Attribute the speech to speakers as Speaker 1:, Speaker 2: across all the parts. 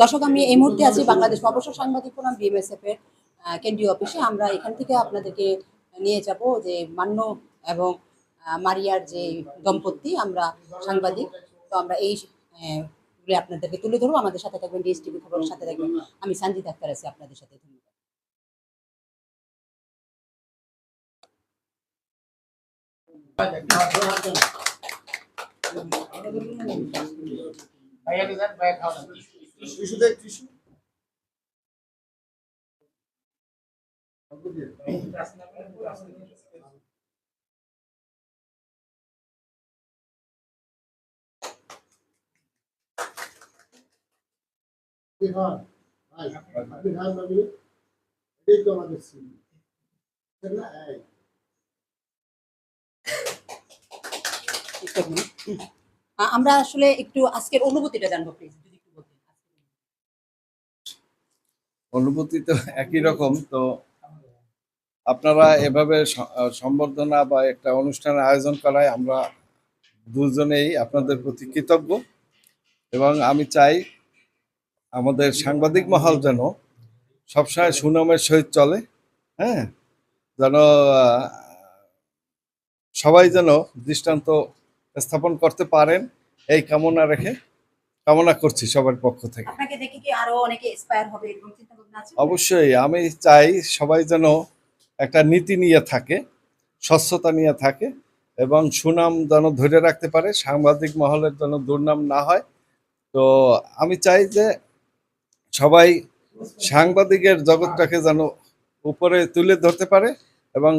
Speaker 1: দর্শক, আমি এই মুহূর্তে আছি বাংলাদেশ অবসর সাংবাদিক ফোরাম বিএমএসএফ এর কেন্দ্রীয় অফিসে। আমরা এখান থেকে আপনাদেরকে নিয়ে যাব যে মান্য এবং মারিয়ার যে দম্পতি, আমরা সাংবাদিক। তো আমরা এই আপনাদেরকে তুলে ধরবো। আমাদের সাথে থাকবেন ডিএসটিভি খবরের সাথে থাকবেন আমি সঞ্জিত আক্তার আছি আপনাদের সাথে। ধন্যবাদ
Speaker 2: ভাইয়া খাওয়া
Speaker 3: টিস্যু বিহার বিহার তো আমাদের না? এই।
Speaker 1: আমরা আসলে একটু আজকের অনুভূতিটা জানব প্লিজ
Speaker 4: অনুভূতি তো একই রকম, তো আপনারা এভাবে সম্বর্ধনা বা একটা অনুষ্ঠানের আয়োজন করায় আমরা দুজনেই আপনাদের প্রতি কৃতজ্ঞ এবং আমি চাই আমাদের সাংবাদিক মহল যেন সবসময় সুনামের সহিত চলে হ্যাঁ? যেন সবাই যেন দৃষ্টান্ত স্থাপন করতে পারেন, এই কামনা রেখে কামনা করছি সবার পক্ষ থেকে। অবশ্যই আমি চাই সবাই যেন একটা নীতি নিয়ে থাকে স্বচ্ছতা নিয়ে থাকে এবং সুনাম যেন ধরে রাখতে পারে সাংবাদিক মহলের যেন দুর্নাম না হয়। তো আমি চাই যে সবাই সাংবাদিকের জগৎটাকে যেন উপরে তুলে ধরতে পারে এবং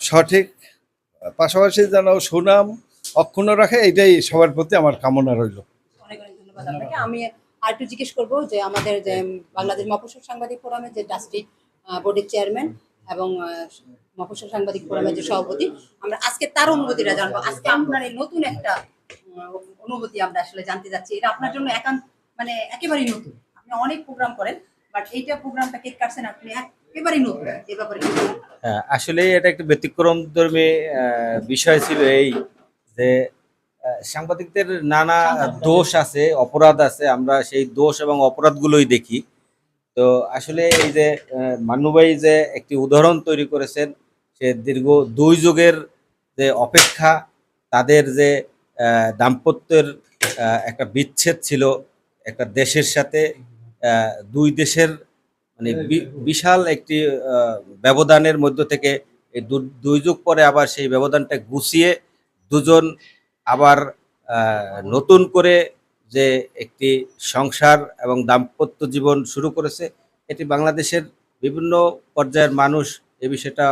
Speaker 4: সঠিক পাশাপাশি যেন সুনাম অক্ষুণ্ণ রাখে এটাই সবার প্রতি আমার কামনা রইল।
Speaker 1: অনেক অনেক ধন্যবাদ আপনাকে। আমি আর একটু জিজ্ঞেস করব যে আমাদের যে বাংলাদেশ মফস্বল সাংবাদিক ফোরামের যে ট্রাস্টি বোর্ডের চেয়ারম্যান এবং আহ, মফস্বল সাংবাদিক ফোরামের যে সভাপতি আমরা আজকে তার অনুভূতিটা জানব। আজকে আপনার এই নতুন একটা অনুভূতি আমরা আসলে জানতে যাচ্ছি। এটা আপনার জন্য একান্ত মানে একেবারেই নতুন। আপনি অনেক প্রোগ্রাম করেন বাট এইটা প্রোগ্রামটা কেক কাটছেন আপনি? একেবারেই নতুন এ ব্যাপারে?
Speaker 5: হ্যাঁ, আসলে এটা একটা ব্যতিক্রম ধর্মী বিষয় ছিল এই যে সাংবাদিকদের নানা দোষ আছে অপরাধ আছে আমরা সেই দোষ এবং অপরাধগুলোই দেখি। তো আসলে এই যে আহ, মান্নুভাই যে একটি উদাহরণ তৈরি করেছেন সে দীর্ঘ দুই যুগের যে অপেক্ষা তাদের যে দাম্পত্যের একটা বিচ্ছেদ ছিল একটা দেশের সাথে দুই দেশের মানে বি- বিশাল একটি ব্যবধানের মধ্য থেকে এই দু- দুই যুগ পরে আবার সেই ব্যবধানটা গুছিয়ে দুজন আবার নতুন করে যে একটি সংসার এবং দাম্পত্য জীবন শুরু করেছে, এটি বাংলাদেশের বিভিন্ন পর্যায়ের মানুষ এ বিষয়টা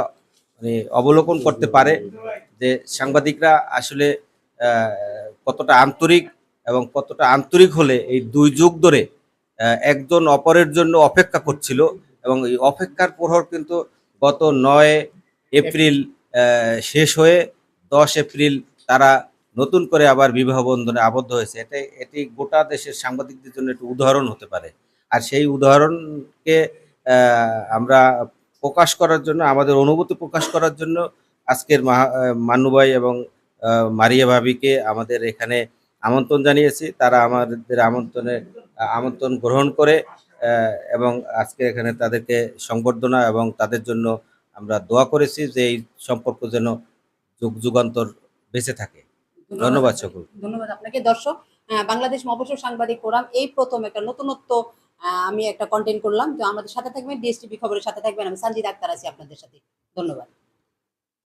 Speaker 5: মানে অবলোকন করতে পারে যে সাংবাদিকরা আসলে কতটা আন্তরিক এবং কতটা আন্তরিক হলে এই দুই যুগ ধরে একজন অপরের জন্য অপেক্ষা করছিল এবং এই অপেক্ষার প্রহর কিন্তু গত নয় এপ্রিল শেষ হয়ে দশ এপ্রিল তারা নতুন করে আবার বিবাহ বন্ধনে আবদ্ধ হয়েছে। এটা এটি গোটা দেশের সাংবাদিকদের জন্য একটি উদাহরণ হতে পারে। আর সেই উদাহরণকে আমরা প্রকাশ করার জন্য, আমাদের অনুভূতি প্রকাশ করার জন্য আজকের মান্নুভাই এবং মারিয়া ভাবিকে আমাদের এখানে আমন্ত্রণ জানিয়েছি। তারা আমাদের আমন্ত্রণে, আমন্ত্রণ গ্রহণ করে এবং আজকে এখানে তাদেরকে সংবর্ধনা এবং তাদের জন্য আমরা দোয়া করেছি যে এই সম্পর্ক যেন যুগ, যুগান্তর বেঁচে থাকে। ধন্যবাদ সকল
Speaker 1: ধন্যবাদ আপনাকে। দর্শক বাংলাদেশ মফসল সাংবাদিক ফোরাম এই প্রথম একটা নতুনত্ব আহ, আমি একটা কন্টেন্ট করলাম। তো আমাদের সাথে থাকবেন ডিএসটিভি খবরের সাথে থাকবেন। আমি সঞ্জিত আক্তার আছি আপনাদের সাথে। ধন্যবাদ।